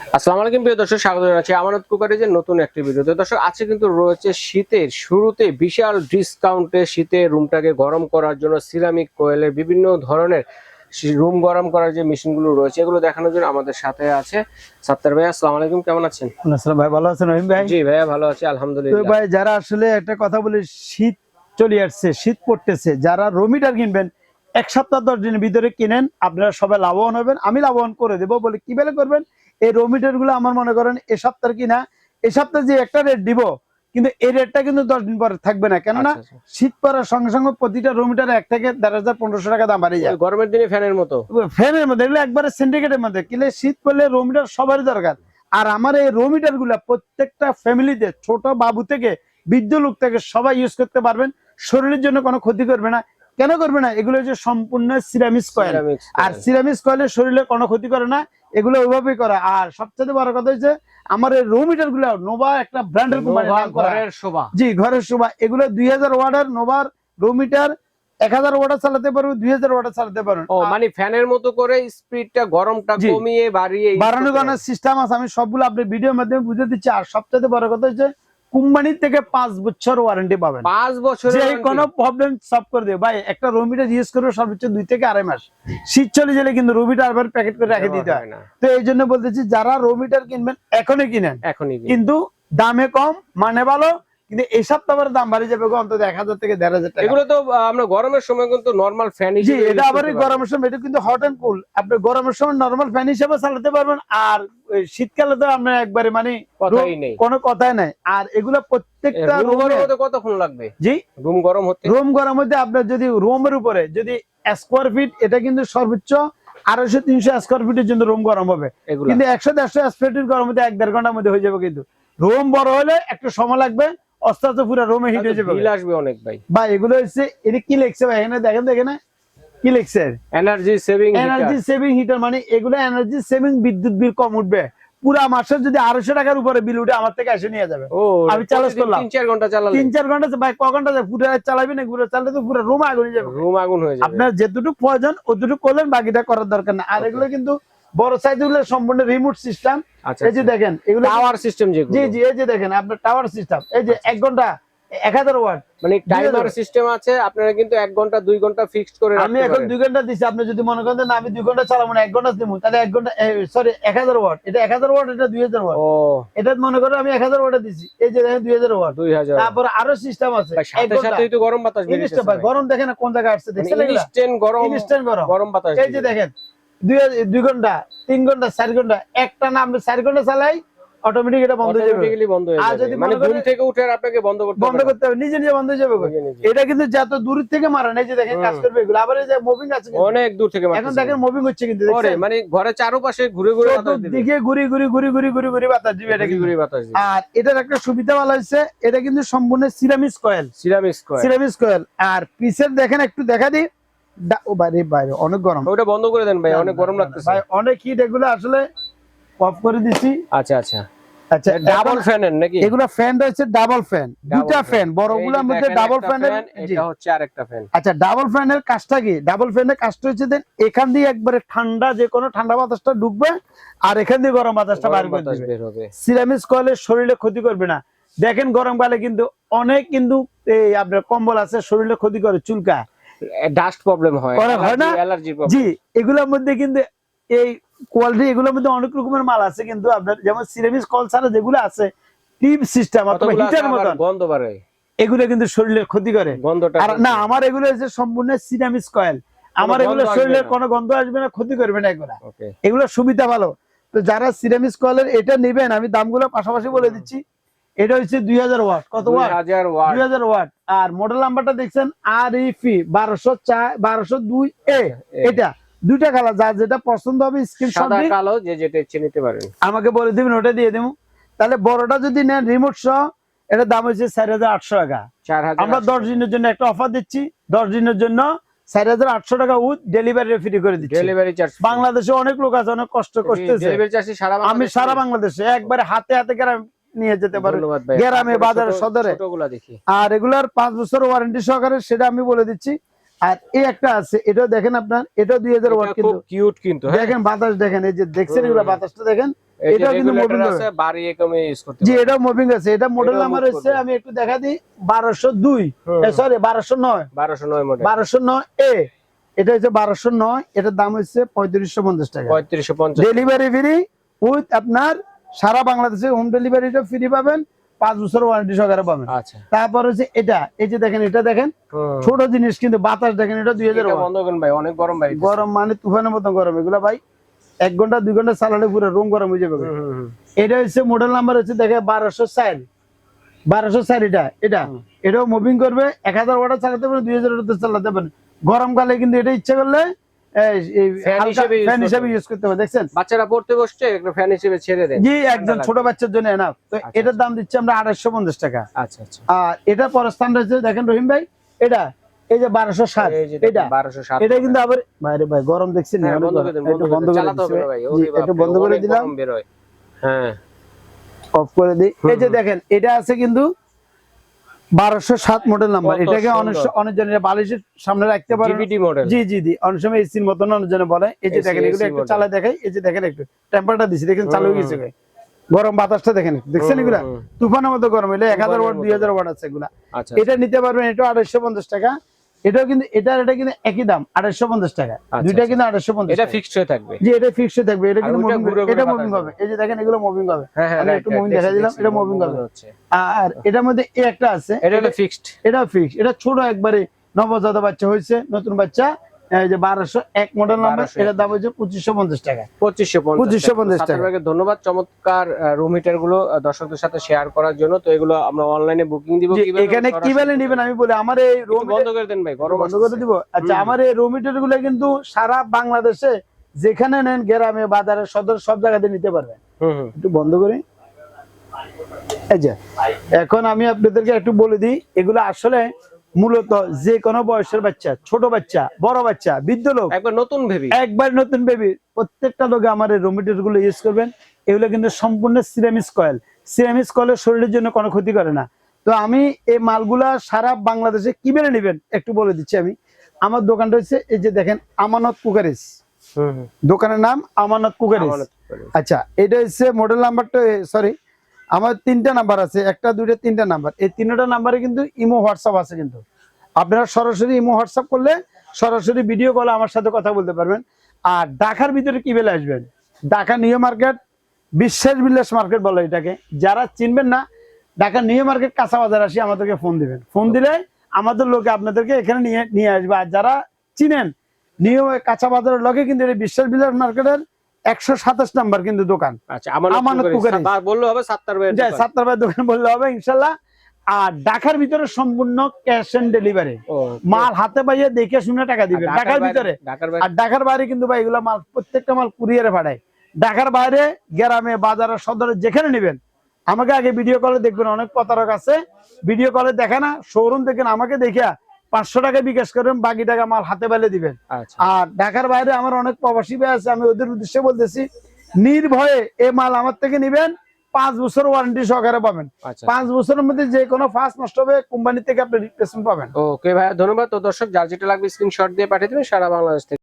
আসসালামু আলাইকুম প্রিয় দর্শক স্বাগত জানাচ্ছি আমানত কুকারিজের নতুন একটি ভিডিওতে। দর্শক আজকে কিন্তু রয়েছে শীতের শুরুতে বিশাল ডিসকাউন্টে শীতে রুমটাকে গরম করার জন্য সিরামিক কোয়েলের বিভিন্ন ধরনের রুম গরম করার যে মেশিনগুলো রয়েছে এগুলো দেখানোর জন্য আমাদের সাথে আছে সাত্তার ভাই আসসালামু আলাইকুম কেমন আছেন? আসসালাম ভাই ভালো আছেন রহিম ভাই? জি ভাইয়া ভালো আছি আলহামদুলিল্লাহ। ভাই যারা আসলে একটা কথা বলি শীত চলে আসছে শীত পড়তেছে যারা রমিটার কিনবেন এক সপ্তাহ দশ দিনের ভিতরে কিনেন আপনারা সবাই লাভবান হবেন। আমি লাভবান করে দেবো বলে কি বেলে করবেন? এই রমিটারগুলো আমার মনে করেন এ সপ্তাহ কিনা এ সপ্তাহে যে একটা রেট দিব কিন্তু এই রেটটা কিন্তু দশ দিন পরে থাকবে না। কেননা আচ্ছা, আচ্ছা। শীত পড়ার সঙ্গে সঙ্গে প্রতিটা রমিটার এক থেকে দেড় হাজার পনেরোশো টাকা দাম বাড়িয়ে যায়। গরমের দিনে ফ্যানের মতো। ফ্যানের মধ্যে এগুলো একবারে সিন্ডিকেটের মধ্যে। কিলে শীত পড়লে রোমিটার সবারই দরকার। আর আমার এই রোমিটারগুলা প্রত্যেকটা ফ্যামিলিতে ছোট বাবু থেকে বৃদ্ধ লোক থেকে সবাই ইউজ করতে পারবেন। শরীরের জন্য কোনো ক্ষতি করবে না। কেন করবে না? এগুলো হচ্ছে সম্পূর্ণ সিরামিক্স কয়েল। আর। সিরামিক্স কয়েলে শরীরে কোনো ক্ষতি করে না এগুলো ওইভাবেই করা। আর সবচেয়ে বড় কথা হচ্ছে আমার এই রোমিটারগুলো নোভা একটা ব্র্যান্ডের ঘরের শোভা। জি ঘরের শোভা। এগুলো দুই হাজার ওয়ার্ডের নোভার রোমিটার এক হাজার ওয়াটার চালাতে পারবে দুই হাজার ওয়াটার চালাতে পারবেন ও মানে ফ্যানের মতো করে স্পিডটা গরমটা কমিয়ে বাড়িয়ে বাড়ানো সিস্টেম আছে আমি সবগুলো আপনি ভিডিওর মাধ্যমে বুঝে দিচ্ছি। আর সবচেয়ে বড় কথা হচ্ছে কোম্পানির থেকে পাঁচ বছর ওয়ারেন্টি পাবেন। পাঁচ বছর যে কোনো প্রবলেম সলভ করে দেবে ভাই একটা রোমিটা ইউজ করবে সর্বোচ্চ দুই থেকে আড়াই মাস। শীত চলে গেলে কিন্তু রোমিটা আবার প্যাকেট করে রেখে দিতে হয়। হয় না। তো এই জন্য বলতেছি যারা রোমিটার কিনবেন এখনই কিনেন। এখনই কিন্তু দামে কম মানে ভালো কিন্তু এই সপ্তাহের দাম বাড়ি যাবে অন্তত এক হাজার থেকে দেড় হাজার টাকা। এগুলো তো আমরা গরমের সময় কিন্তু নরমাল ফ্যান জি এটা আবার গরমের সময় এটা কিন্তু হট এন্ড কুল আপনি গরমের সময় নরমাল ফ্যান হিসেবে চালাতে পারবেন আর শীতকালে তো আপনার একবারে মানে কথাই নেই। কোনো কথাই নাই। আর এগুলো প্রত্যেকটা রুম গরম হতে কতক্ষণ লাগবে? জি? রুম গরম হতে? রুম গরম মধ্যে আপনার যদি রুমের উপরে যদি স্কোয়ার ফিট এটা কিন্তু সর্বোচ্চ আড়াইশো তিনশো স্কোয়ার ফিটের জন্য রুম গরম হবে। কিন্তু একশো দেড়শো স্কোয়ার ফিট গরম মধ্যে এক দেড় ঘণ্টার মধ্যে হয়ে যাবে কিন্তু। রুম বড় হলে একটু সময় লাগবে আস্তে আস্তে পুরো রুমে হিট হয়ে যাবে। বিল আসবে অনেক ভাই। বা এগুলো হচ্ছে এটা কি লিখছে ভাই? এখানে দেখেন তো কি লিখছে? Energy saving energy saving heater মানে এগুলো এনার্জি সেভিং বিদ্যুৎ বিল কম উঠবে। পুরা যদি আড়াইশো টাকার উপরে বিল উঠে আমার থেকে এসে নিয়ে যাবে। আমি challenge করলাম। তিন চার ঘণ্টা তিন চার ঘণ্টা ভাই ক ঘণ্টা পুরো চালাবি না? পুরো চালালে তো পুরো রুম আগুন যাবে। রুম আগুন হয়ে যাবে। আপনার যেটুকু প্রয়োজন অতটুকু করলেন বাকিটা করার দরকার না আর এগুলো কিন্তু বড় সাইজগুলো সম্পূর্ণ রিমোট সিস্টেম আচ্ছা এই যে দেখেন এগুলো টাওয়ার সিস্টেম যেগুলো। জি জি এই যে দেখেন আপনার টাওয়ার সিস্টেম এই যে এক ঘণ্টা এক হাজার ওয়াট মানে টাইমার সিস্টেম আছে আপনারা কিন্তু এক ঘণ্টা দুই ঘণ্টা ফিক্সড করে আমি এখন দুই ঘণ্টা দিচ্ছি আপনি যদি মনে করেন না আমি দুই ঘণ্টা চালাবো না এক ঘণ্টা দিব তাহলে এক ঘণ্টা সরি এক হাজার ওয়াট এটা এক হাজার ওয়াট এটা দুই হাজার ওয়াট ও। এটা মনে করো আমি এক হাজার ওয়াটে দিচ্ছি এই যে দেখেন দুই হাজার ওয়াট দুই হাজার। তারপর আরও সিস্টেম আছে সাথে সাথেই তো গরম বাতাস ভাই গরম দেখেন কোন জায়গায় আসছে দেখছেন ইনস্ট্যান্ট গরম Instant গরম। গরম বাতাস এই যে দেখেন দুই দুই ঘণ্টা তিন ঘণ্টা চার ঘণ্টা একটা না আমরা চার ঘণ্টা চালাই অটোমেটিক এটা বন্ধ হয়ে যাবে। বন্ধ হয়ে আর যাবে। যদি মানে ঘুম থেকে উঠে আপনাকে বন্ধ করতে বন্ধ হবে করতে হবে নিজে নিজে বন্ধ হয়ে যাবে। এটা কিন্তু যত দূর থেকে এই যে দেখেন কাজ করবে এগুলো আবার এই যে মুভিং আছে অনেক দূর থেকে এখন দেখেন মুভিং হচ্ছে কিন্তু ওরে, মানে ঘরে চারপাশে ঘুরে ঘুরে বাতাস দিবে। দিকে ঘুরি ঘুরি ঘুরি ঘুরি ঘুরি ঘুরি বাতাস দিবে এটা ঘুরে কিন্তু। ঘুরে বাতাস দিবে। আর এটার একটা সুবিধা ভালো হচ্ছে এটা কিন্তু সম্পূর্ণ ceramics coil. Ceramic ceramics coil. আর পিসের দেখেন একটু দেখা দিই। ও বাইরে বাইরে অনেক গরম। ওটা বন্ধ করে দেন ভাই অনেক গরম লাগতেছে। ভাই অনেক হিট এগুলো আসলে অফ করে দিছি। আচ্ছা আচ্ছা। আচ্ছা ডাবল নাকি? এগুলো ফ্যান রয়েছে ডাবল ফ্যান দুটা ফ্যান বড়গুলোর মধ্যে ডাবল ফ্যান এটা হচ্ছে আরেকটা ফ্যান আচ্ছা ডাবল ফ্যানের কাজটা কি? ডাবল ফ্যানের কাজটা হচ্ছে দেন এখান দিয়ে একবারে ঠান্ডা যে কোনো ঠান্ডা বাতাসটা ঢুকবে আর এখান দিয়ে গরম বাতাসটা দিবে। বের হবে। সিরামিক্স কয়েলের শরীরে ক্ষতি করবে না। দেখেন গরমকালে কিন্তু অনেক কিন্তু এই আপনার কম্বল আছে শরীরে ক্ষতি করে চুলকা ডাস্ট প্রবলেম হয় করে, হয় না? অ্যালার্জি জি এগুলোর মধ্যে কিন্তু এই কোয়ালিটি এগুলোর মধ্যে অনেক রকমের মাল আছে কিন্তু আপনার যেমন কল ছাড়া যেগুলো আছে টিপ সিস্টেম অথবা হিটার মতন গন্ধ বাড়ে? এগুলো কিন্তু শরীরের ক্ষতি করে। গন্ধটা আর না আমার এগুলো হচ্ছে সম্পূর্ণ সিরামিক্স কয়েল। আমার এগুলো আসবে শরীরে কোনো গন্ধ আসবে না ক্ষতি করবে না এগুলো। এগুলো সুবিধা ভালো। তো যারা সিরামিক্স কয়েলের এটা নেবেন আমি দামগুলো পাশাপাশি বলে দিচ্ছি। এটা হচ্ছে দুই হাজার ওয়াট। কত ওয়াট? দুই হাজার ওয়াট। আর মডেল নাম্বারটা দেখছেন আর ইফি বারোশো চার বারোশো দুই এ এটা। দুইটা কালার যার যেটা পছন্দ হবে স্ক্রিনশট কালো যে যেটা ইচ্ছে নিতে পারেন। আমাকে বলে দিবেন ওটা দিয়ে দেবো তাহলে বড়টা যদি নেন রিমোট সহ এটার দাম হচ্ছে চার হাজার আটশো টাকা। 4000 আমরা দশ দিনের জন্য একটা অফার দিচ্ছি। দশ দিনের জন্য চার হাজার আটশো টাকা উইথ ডেলিভারি ফ্রি করে দিচ্ছি। ডেলিভারি চার্জ বাংলাদেশে অনেক লোক আছে অনেক কষ্ট করতেছে। সারা আমি সারা বাংলাদেশে একবারে হাতে হাতে গ্রাম নিয়ে যেতে পারব। গ্রামে, বাজারে, সদরে। আর এগুলার পাঁচ বছর ওয়ারেন্টি সহকারে সেটা আমি বলে দিচ্ছি। আর এই একটা আছে এটাও দেখেন আপনার এটাও দুই হাজার ওয়াট কিন্তু। কিউট কিন্তু হ্যাঁ। দেখেন বাতাস দেখেন এই যে দেখছেন এগুলো বাতাসটা দেখেন এটাও কিন্তু মুভিং আছে বাড়িয়ে কমে ইউজ করতে জি এটাও মুভিং আছে এটা মডেল move হচ্ছে আমি একটু দেখা দিই বারোশো দুই। হুম। সরি বারোশো নয়। 1209 মডেল বারোশো নয় এ এটা হচ্ছে বারোশো নয় এটার দাম হচ্ছে টাকা। 3550 ডেলিভারি ফ্রি উইথ আপনার সারা বাংলাদেশে হোম ডেলিভারিটা ফ্রি পাবেন পাঁচ বছর ওয়ারেন্টি সহকারে পাবেন। আচ্ছা। তারপর হচ্ছে এটা এই যে দেখেন এটা দেখেন ছোট জিনিস কিন্তু বাতাস দেখেন এটা দুই হাজার বন্ধ করেন ভাই অনেক গরম ভাই গরম মানে তুফানের মতো গরম এগুলো ভাই এক ঘণ্টা দুই ঘণ্টা চালালে পুরো রুম গরম হয়ে যাবে। এটা হচ্ছে মডেল নাম্বার হচ্ছে দেখে বারোশো চার। বারোশো চার এটা এটা। এটাও মুভিং করবে এক হাজার ওয়াটার চালাতে পারেন দুই হাজার ওয়াটার চালাতে পারেন গরমকালে কিন্তু এটা ইচ্ছা করলে ফ্যান করতে ইউজ করতে হবে দেখছেন? বাচ্চারা পড়তে বসছে একটা ফ্যান হিসেবে ছেড়ে দেন। জি একজন ছোট বাচ্চার জন্য না তো আচ্ছা, এটার দাম দিচ্ছি আমরা আড়াইশো পঞ্চাশ টাকা। আচ্ছা আচ্ছা। আর এটা পর স্থান রয়েছে দেখেন রহিম ভাই এটা এই যে বারোশো ষাট এটা। 1207 এটা কিন্তু আবার বাইরে ভাই গরম দেখছেন হ্যাঁ, বন্ধ করে দিলাম। হ্যাঁ। অফ করে দিই। এই যে দেখেন এটা আছে কিন্তু বারোশো সাত মডেল নাম্বার এটাকে অনেক জনের বালিশের সামনে রাখতে পারে জি জি জি। অনেক সময় এসির মতন অনেক জনে বলে এই যে দেখেন এগুলো একটু। চালা দেখাই। এই যে দেখেন একটু টেম্পারটা দিছি দেখেন চালু হয়ে গেছে। গরম বাতাসটা দেখেন দেখছেন এগুলা? তুফানের মতো গরম হইলে এক হাজার ওয়াট দুই হাজার ওয়াট আছে এগুলা। আচ্ছা। এটা নিতে পারবেন এটা আড়াইশো পঞ্চাশ টাকা। এটাও কিন্তু এটা এটা কিন্তু একই দাম আড়াইশো পঞ্চাশ টাকা। আচ্ছা, দুইটা আচ্ছা। কিন্তু আড়াইশো পঞ্চাশ এটা। ফিক্সড হয়ে থাকবে। জি এটা ফিক্সড থাকবে। এটা কিন্তু এটা মুভিং হবে। এই যে দেখেন এগুলো মুভিং হবে। হ্যাঁ হ্যাঁ আমি একটু মুভিং দেখা দিলাম, এটা মুভিং হবে। আর এটার মধ্যে এই একটা আছে। এটা ফিক্সড এটা ফিক্সড এটা ছোট একবারে নবজাত বাচ্চা হয়েছে নতুন বাচ্চা। যে বারোশো এক মডেল নাম্বার 1200 এটার দাম হচ্ছে পঁচিশশো পঞ্চাশ টাকা। পঁচিশশো 2550 টাকা। টাকা। ধন্যবাদ চমৎকার রুম হিটারগুলো দর্শকদের সাথে শেয়ার করার জন্য। তো এগুলো আমরা অনলাইনে বুকিং দিব কীভাবে? এখানে কীভাবে নিবেন আমি বলি আমার এই একটু রুম বন্ধ করে দেন ভাই গরম বন্ধ করে দিব? আচ্ছা আমার এই রুম হিটারগুলো কিন্তু সারা বাংলাদেশে যেখানে নেন গ্রামে বাজারে সদর সব জায়গাতে নিতে পারবেন। একটু বন্ধ করি। এই যে এখন আমি আপনাদেরকে একটু বলে দিই এগুলো আসলে মূলত যে কোনো বয়সের বাচ্চা ছোট বাচ্চা বড় বাচ্চা বৃদ্ধ লোক একবার নতুন ভেবি একবার নতুন বেবি প্রত্যেকটা লোকে আমার এই রোমিটারগুলো ইউজ করবেন। এগুলো কিন্তু সম্পূর্ণ সিরামিস কয়েল সিরামিস কয়েলের শরীরের জন্য কোনো ক্ষতি করে না। তো আমি এই মালগুলা সারা বাংলাদেশে কি বেড়ে নেবেন একটু বলে দিচ্ছি আমি। আমার দোকানটা হচ্ছে এই যে দেখেন আমানত কুকারিস। দোকানের নাম আমানত কুকারিস। আচ্ছা এটা হচ্ছে মডেল নাম্বারটা সরি আমার তিনটা নাম্বার আছে, একটা, দুইটা, তিনটা নাম্বার। এই তিনটা নাম্বারে কিন্তু ইমো হোয়াটসঅ্যাপ আছে কিন্তু। আপনারা সরাসরি ইমো হোয়াটসঅ্যাপ করলে সরাসরি ভিডিও কলে আমার সাথে কথা বলতে পারবেন। আর ঢাকার ভিতরে কি বেলে আসবেন? ঢাকা নিউ মার্কেট, বিশ্বাস বিলাস মার্কেট বলে এটাকে। যারা চিনবেন না, ঢাকা নিউ মার্কেট কাঁচা বাজার আসি আমাদেরকে ফোন দিবেন। ফোন দিলে আমাদের লোকে আপনাদেরকে এখানে নিয়ে নিয়ে আসবে। আর যারা চিনেন, নিউ কাঁচা বাজারের লোকে কিন্তু এটা বিশ্বাস বিলাস মার্কেটের একশো সাতাশ নাম্বার কিন্তু দোকান। আচ্ছা আমানত। বলল হবে সাতটার ভাই যাই ভাই দোকান বললে হবে ইনশাল্লাহ। আর ঢাকার ভিতরে সম্পূর্ণ ক্যাশ অন ডেলিভারি মাল হাতে পাইয়ে দেখে শুনে টাকা দিবেন ঢাকার ভিতরে। আর ঢাকার বাইরে কিন্তু ভাই এগুলো মাল প্রত্যেকটা মাল কুরিয়ারে পাঠায়। ঢাকার বাইরে গ্রামে বাজারে সদরে যেখানে নেবেন আমাকে আগে ভিডিও কলে দেখবেন অনেক প্রতারক আছে। ভিডিও কলে দেখে না শোরুম দেখেন আমাকে দেখে পাঁচশো টাকা বিকাশ করবেন বাকি টাকা মাল হাতে বেলে দিবেন। আচ্ছা। আর ঢাকার বাইরে আমার অনেক প্রবাসী ভাই আছে আমি ওদের উদ্দেশ্যে বলতেছি নির্ভয়ে এ মাল আমার থেকে নিবেন পাঁচ বছর ওয়ারেন্টি সহকারে পাবেন। আচ্ছা। পাঁচ বছরের মধ্যে যে কোনো ফার্স্ট নষ্ট হবে কোম্পানি থেকে আপনি রিপ্লেসমেন্ট পাবেন। ওকে ভাই ধন্যবাদ। তো দর্শক যার যেটা লাগবে স্ক্রিনশট দিয়ে পাঠিয়ে দেবেন সারা বাংলাদেশ থেকে